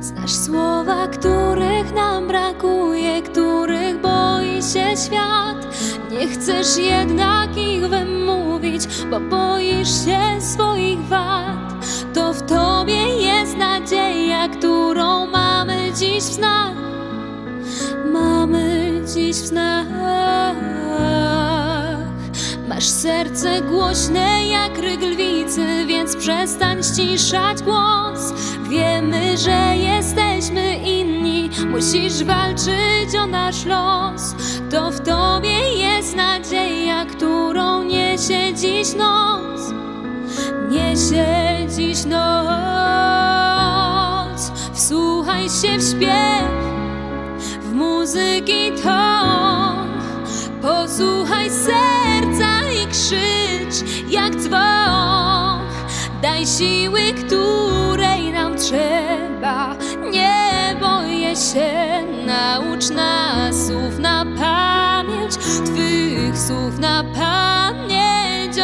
Znasz słowa, których nam brakuje, których boi się świat. Nie chcesz jednak ich wymówić, bo boisz się swoich wad. To w tobie jest nadzieja, którą mamy dziś w snach. Mamy dziś w snach. Masz serce głośne jak ryk lwicy, więc przestań ściszać głos. Wiemy, że inni, musisz walczyć o nasz los. To w tobie jest nadzieja, którą niesie dziś noc. Niesie dziś noc. Wsłuchaj się w śpiew, w muzyki ton. Posłuchaj serca i krzycz jak dzwon. Daj siły, której Twych słów na pamięć.